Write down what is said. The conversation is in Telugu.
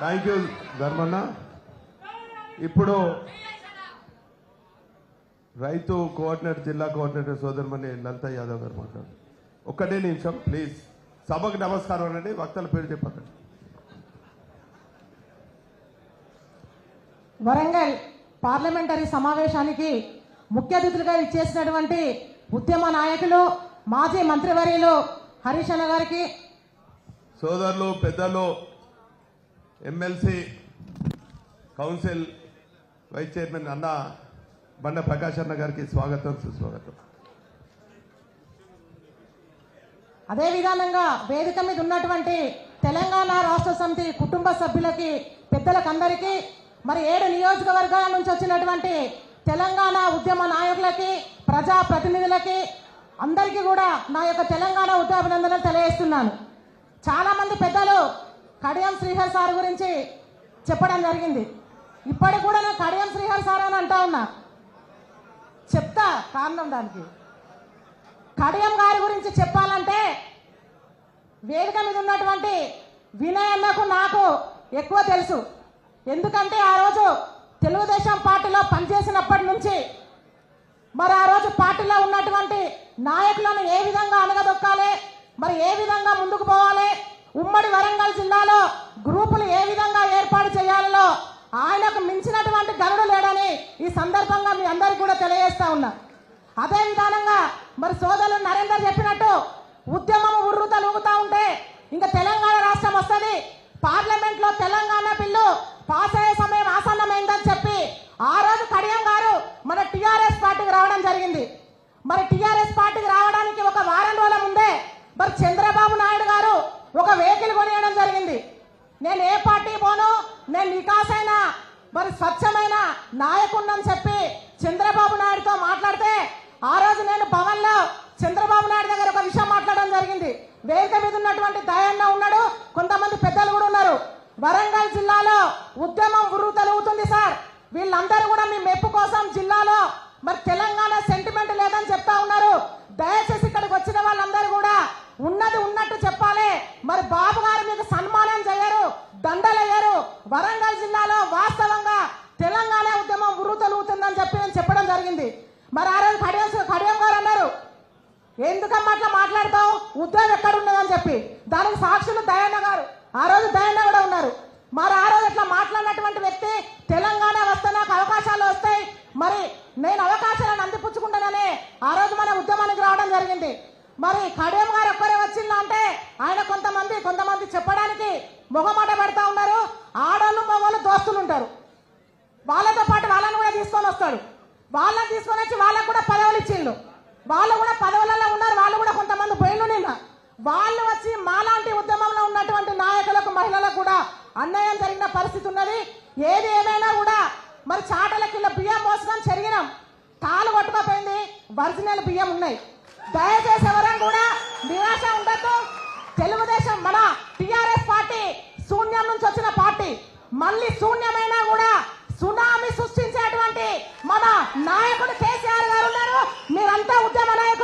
థ్యాంక్ యూ ధర్మన్న ఇప్పుడు రైతు కోఆర్డినేటర్ జిల్లా కోఆర్డినేటర్ సోదరుమని లలిత యాదవ్ గారు మాట్లాడు ఒక్కటే నిమిషం ప్లీజ్. సభకు నమస్కారం అండి వక్తల పేరు చెప్పండి వరంగల్ పార్లమెంటరీ సమావేశానికి ముఖ్య అతిథులుగా ఇచ్చేసినటువంటి ఉద్యమ నాయకులు మాజీ మంత్రివర్యులు హరీష్ అన్న గారికి. సోదరులు పెద్దలు ఎమ్మెల్సీ కౌన్సిల్ వైస్ చైర్మన్ అన్న బండ ప్రకాష్ అన్న గారికి స్వాగతం సుస్వాగతం. అదే విధానంగా వేదిక మీద ఉన్నటువంటి తెలంగాణ రాష్ట్ర సమితి కుటుంబ సభ్యులకి పెద్దలకందరికీ మరి ఏడు నియోజకవర్గాల నుంచి వచ్చినటువంటి తెలంగాణ ఉద్యమ నాయకులకి ప్రజా ప్రతినిధులకి అందరికీ కూడా నా యొక్క తెలంగాణ ఉద్యాభినందనలు తెలియజేస్తున్నాను. చాలామంది పెద్దలు కడియం శ్రీహర్ సార్ గురించి చెప్పడం జరిగింది. ఇప్పటికి కూడా నేను కడియం శ్రీహర్ సార్ అని అంటా ఉన్నా. చెప్తా కారణం దానికి. కడియం గారి గురించి చెప్పాలంటే వేదిక మీద ఉన్నటువంటి వినయ్ అన్నకు నాకు ఎక్కువ తెలుసు. ఎందుకంటే ఆ రోజు తెలుగుదేశం పార్టీలో పనిచేసినప్పటి నుంచి మరి ఆ రోజు పార్టీలో ఉన్నటువంటి నాయకులను ఏ విధంగా అనగదొక్కాలి మరి ఏ విధంగా ముందుకు పోవాలి ఉమ్మడి వరంగల్ జిల్లాలో గ్రూపులు ఏ విధంగా ఏర్పాటు చేయాలలో ఆయనకు మించినటువంటి గనుడు లేడని ఈ సందర్భంగా మీ అందరికీ కూడా తెలియజేస్తా ఉన్నా. అదే విధానంగా మరి సోదరులు నరేందర్ చెప్పినట్టు ఉద్యమం ఉర్రు తలుగుతా ఉంటే ఇంకా తెలంగాణ రాష్ట్రం వస్తుంది. పార్లమెంట్లో తెలంగాణ బిల్లు పాస్ అయ్యే సమయం ఆసన్నమైందని చెప్పి ఆ రోజు కడియం గారు మన టిఆర్ఎస్ పార్టీకి రావడం జరిగింది. మరి టిఆర్ఎస్ పార్టీకి రావడానికి ఒక వారం రోజుల ముందే మరి చంద్రబాబు ఒక వెహికల్ కొనియడం జరిగింది. నేను ఏ పార్టీ పోను నేను నికాసైన మరి స్వచ్ఛమైన నాయకుడిని చెప్పి చంద్రబాబు నాయుడుతో మాట్లాడితే ఆ రోజు నేను భవన్లో చంద్రబాబు నాయుడు దగ్గర ఒక విషయం మాట్లాడడం జరిగింది. వేదిక మీద ఉన్నటువంటి దయన్న ఉన్నాడు కొంతమంది పెద్దలు కూడా ఉన్నారు. వరంగల్ జిల్లాలో ఉద్యమం గురువు తలుగుతుంది సార్. వీళ్ళందరూ కూడా మీ మెప్పు కోసం జిల్లాలో మరి తెలంగాణ సెంటిమెంట్ లేదని చెప్తా ఉన్నారు దయచేసి ఇక్కడికి వచ్చిన వాళ్ళందరూ కూడా ఉన్నది ఉన్నట్టు చెప్పాలి మరి బాబు గారు మీకు సన్మానం చేయరు దండలయ్యారు వరంగల్ జిల్లాలో వాస్తవంగా తెలంగాణ ఉద్యమం ఉరుతలుగుతుందని చెప్పి నేను చెప్పడం జరిగింది. మరి ఆ రోజు కడియం కడియం గారు అన్నారు ఎందుకమ్మా అట్లా మాట్లాడతావు? ఉద్యోగం ఎక్కడ ఉన్నదని చెప్పి. దానికి సాక్షులు దయన్న గారు. ఆ రోజు దయన్న కూడా ఉన్నారు. మరి ఆ రోజు ఇట్లా మాట్లాడినటువంటి వ్యక్తి తెలంగాణ వస్తే నాకు అవకాశాలు వస్తాయి. మరి నేను అవకాశాలను అందిపుచ్చుకుంటానని ఆ రోజు మన ఉద్యమానికి రావడం జరిగింది. మరి కడియం గారు ఒక్కరే వచ్చిందంటే ఆయన కొంతమంది కొంతమంది చెప్పడానికి మొహమాట పెడతా ఉన్నారు. ఆడవాళ్ళు మగవాళ్ళు దోస్తులు ఉంటారు. వాళ్ళతో పాటు వాళ్ళని కూడా తీసుకొని వస్తాడు. వాళ్ళని తీసుకొని వచ్చి వాళ్ళకు కూడా పదవులు ఇచ్చిండు. వాళ్ళు కూడా పదవులలో ఉన్నారు. వాళ్ళు కూడా కొంతమంది పోయిండు నిన్న వాళ్ళు వచ్చి మాలాంటి ఉద్యమంలో ఉన్నటువంటి నాయకులకు మహిళలకు కూడా అన్యాయం జరిగిన పరిస్థితి ఉన్నది. ఏది ఏమైనా కూడా మరి చాటల కింద బియ్యం మోసడం చెరిగినాం. తాలు కొట్టుకపోయింది. ఒరిజినల్ బియ్యం ఉన్నాయి. దయచేసి ఎవరైనా కూడా నిరాశ ఉండద్దు తెలుగుదేశం మన టిఆర్ఎస్ పార్టీ శూన్యం నుంచి వచ్చిన పార్టీ మళ్ళీ శూన్యమైనా కూడా సునామీ సృష్టించేటువంటి మన నాయకుడు కేసీఆర్ గారు ఉన్నారు. మీరంతా ఉద్యమ నాయకులు.